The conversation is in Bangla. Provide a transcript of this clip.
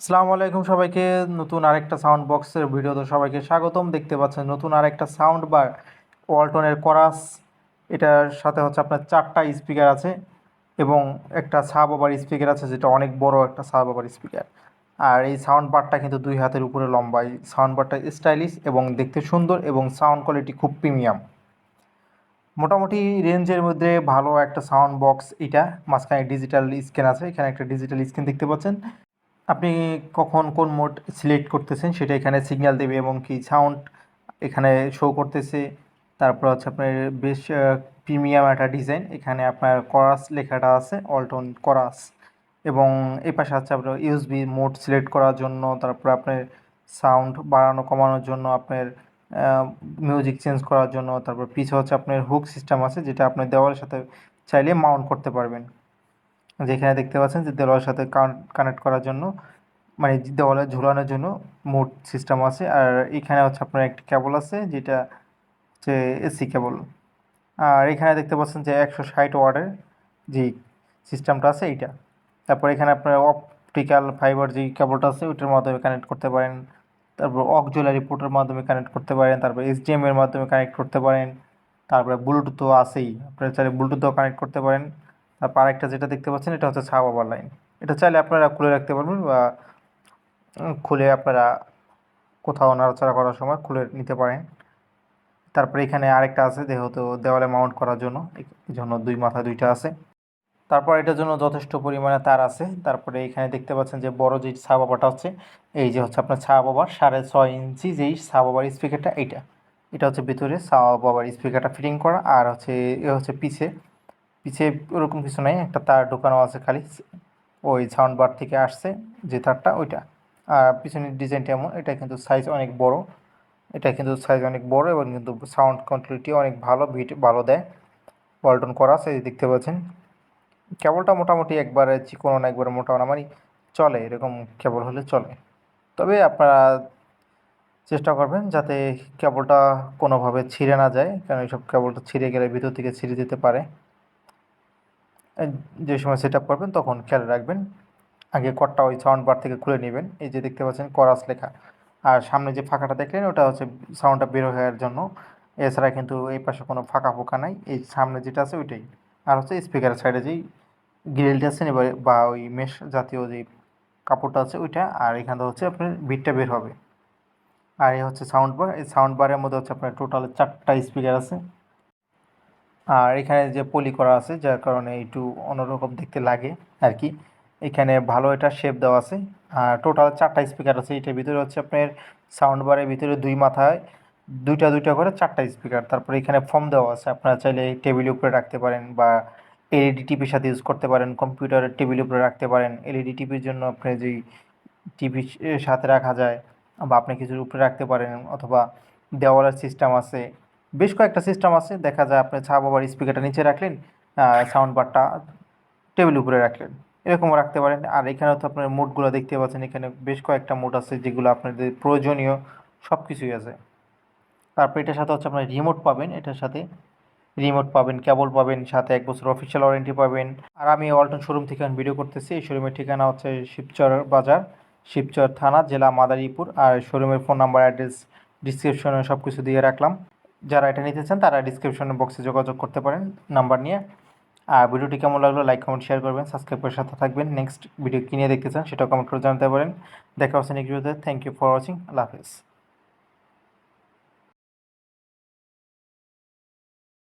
আসসালামু আলাইকুম সবাইকে। নতুন আরেকটা সাউন্ড বক্সের ভিডিওতে সবাইকে স্বাগতম। দেখতে পাচ্ছেন নতুন আরেকটা সাউন্ড বার ওয়ালটনের করাস এটার সাথে হচ্ছে আপনার চারটা স্পিকার আছে এবং একটা সাব ওভার স্পিকার আছে যেটা অনেক বড় একটা সাব ওভার স্পিকার আর এই সাউন্ড বারটা কিন্তু দুই হাতের উপরে লম্বা। এই সাউন্ড বারটা স্টাইলিশ এবং দেখতে সুন্দর এবং সাউন্ড কোয়ালিটি খুব প্রিমিয়াম মোটামুটি রেঞ্জের মধ্যে ভালো একটা সাউন্ড বক্স এটা। মাঝখানে ডিজিটাল স্ক্রিন আছে। এখানে একটা ডিজিটাল স্ক্রিন দেখতে পাচ্ছেন। আপনি কখন কোন মোড সিলেক্ট করতেছেন সেটা এখানে সিগন্যাল দেবে এবং কি সাউন্ড এখানে শো করতেছে। তারপর হচ্ছে আপনার বেশ প্রিমিয়াম একটা ডিজাইন এখানে আপনার করাস লেখাটা আছে অল্টন করাস এবং এই পাশে হচ্ছে আপনার ইউএসবি মোড সিলেক্ট করার জন্য, তারপর আপনার সাউন্ড বাড়ানো, কমানোর জন্য আপনার মিউজিক চেঞ্জ করার জন্য, তারপর পিছে হচ্ছে আপনার হুক সিস্টেম আছে, যেটা আপনার দেওয়ালের সাথে চাইলে মাউন্ট করতে পারবেন। যেখানে দেখতে পাচ্ছেন যে দেওয়ালের সাথে কানেক্ট করার জন্য মানে দেওয়ালে ঝুলানোর জন্য মোট সিস্টেম আছে। আর এখানে হচ্ছে আপনার একটি কেবল আছে, যেটা হচ্ছে এসি কেবল আর এখানে দেখতে পাচ্ছেন যে একশো ষাট ওয়ার্ডের যে সিস্টেমটা আছে, এইটা। তারপর এখানে আপনার অপটিক্যাল ফাইবার যে কেবলটা আছে, ওইটার মাধ্যমে কানেক্ট করতে পারেন। তারপর অকজুলারি পোর্টের মাধ্যমে কানেক্ট করতে পারেন। তারপর এসডিএম এর মাধ্যমে কানেক্ট করতে পারেন। তারপরে ব্লুটুথও আছেই। আপনারা চাইলে ব্লুটুথও কানেক্ট করতে পারেন। তারপর আরেকটা যেটা দেখতে পাচ্ছেন, এটা হচ্ছে ওভার লাইন। এটা চাইলে আপনারা খুলে রাখতে পারবেন বা খুলে আপনারা কোথাও নাড়াচাড়া করার সময় খুলে নিতে পারেন। তারপরে এখানে আরেকটা আছে, যেহেতু দেওয়ালে মাউন্ট করার জন্য, এই জন্য দুই মাথা দুইটা আছে। তারপর এটার জন্য যথেষ্ট পরিমাণে তার আছে। তারপরে এখানে দেখতে পাচ্ছেন যে বড় যে ছা বাবাটা হচ্ছে, এই যে হচ্ছে আপনার ছা বাবার সাড়ে ছয় ইঞ্চি যেই ছা বাবার স্পিকারটা এইটা। এটা হচ্ছে ভিতরে ছা বাবার স্পিকারটা ফিটিং করা, আর হচ্ছে এ হচ্ছে পিছে পিছে ওরকম কিছু নাই। একটা তার ঢোকানো আছে খালি। ওই সাউন্ড বার থেকে আসছে যে তারটা, ওইটা। আর পিছনের ডিজাইনটা এমন, এটা কিন্তু সাইজ অনেক বড়। এটা কিন্তু সাইজ অনেক বড় এবং কিন্তু সাউন্ড কোয়ালিটি অনেক ভালো ভিট ভালো দেয়। ওয়ালটন করা আছে দেখতে পাচ্ছেন। কেবলটা মোটামুটি একবারে চিকন না একবারে মোটা না মানে চলে, এরকম কেবল হলে চলে। তবে আপনারা চেষ্টা করবেন যাতে কেবলটা কোনোভাবে ছিঁড়ে না যায়, কারণ এইসব কেবলটা ছিঁড়ে গেলে ভিতর থেকে ছিঁড়ে দিতে পারে। যে সময় সেট আপ করবেন তখন খেয়াল রাখবেন। আগে কটটা ওই সাউন্ড বার থেকে খুলে নেবেন। এই যে দেখতে পাচ্ছেন করাস লেখা। আর সামনে যে ফাঁকাটা দেখলেন, ওটা হচ্ছে সাউন্ডটা বের হওয়ার জন্য। এছাড়া কিন্তু এই পাশে কোনো ফাঁকা ফোঁকা নাই। এই সামনে যেটা আছে ওইটাই। আর হচ্ছে স্পিকারের সাইডে যেই গ্রিলটা আছে এবার বা ওই মেশ জাতীয় যে কাপড়টা আছে ওইটা, আর এখানে হচ্ছে আপনার বিটটা বের হবে। আর এই হচ্ছে সাউন্ড বার এই সাউন্ড বারের মধ্যে হচ্ছে আপনার টোটাল চারটা স্পিকার আছে। আর এখানে যে পলি করা আছে, যার কারণে একটু অন্যরকম দেখতে লাগে আর কি এখানে ভালো এটা শেপ দেওয়া আছে। আর টোটাল চারটা স্পিকার আছে। এটার ভিতরে হচ্ছে আপনার সাউন্ড বারের ভিতরে দুই মাথায় দুইটা দুইটা করে চারটা স্পিকার তারপরে এখানে ফর্ম দেওয়া আছে। আপনারা চাইলে টেবিলের উপরে রাখতে পারেন বা এলইডি টিভির সাথে ইউজ করতে পারেন কম্পিউটারের টেবিলের উপরে রাখতে পারেন। এলইডি টিভির জন্য আপনি যেই টিভির সাথে রাখা যায় বা আপনি কিছুর উপরে রাখতে পারেন অথবা দেওয়ালের সিস্টেম আছে। বেশ কয়েকটা সিস্টেম আছে। দেখা যায় আপনি ছাপ আবার স্পিকারটা নিচে রাখলেন সাউন্ড বারটা টেবিল উপরে রাখলেন। এরকমও রাখতে পারেন। আর এখানেও তো আপনার মুডগুলো দেখতে পাচ্ছেন, এখানে বেশ কয়েকটা মুড আছে যেগুলো আপনাদের প্রয়োজনীয় সব কিছুই আছে। তারপর এটার সাথে হচ্ছে আপনার রিমোট পাবেন, এটার সাথে রিমোট পাবেন কেবল পাবেন, সাথে এক বছর অফিসিয়াল ওয়ারেন্টি পাবেন। আর আমি ওয়ালটন শোরুম থেকে ভিডিও করতেছি। এই শোরুমের ঠিকানা হচ্ছে শিবচর বাজার, শিবচর থানা, জেলা মাদারীপুর। আর শোরুমের ফোন নাম্বার অ্যাড্রেস ডিসক্রিপশনে সব কিছু দিয়ে রাখলাম। যারা এটা নিতে চান, তারা ডিসক্রিপশনে বক্সে যোগাযোগ করতে পারেন নাম্বার নিয়ে। আর ভিডিওটি কেমন লাগল লাইক কমেন্ট শেয়ার করবেন সাবস্ক্রাইব করে সাথে থাকবেন। নেক্সট ভিডিও কিনে দেখতে চান, সেটাও কমেন্ট করে জানতে পারেন। দেখা হচ্ছে নেক্সট ভিডিওতে থ্যাংক ইউ ফর ওয়াচিং আল্লাহ হাফেজ।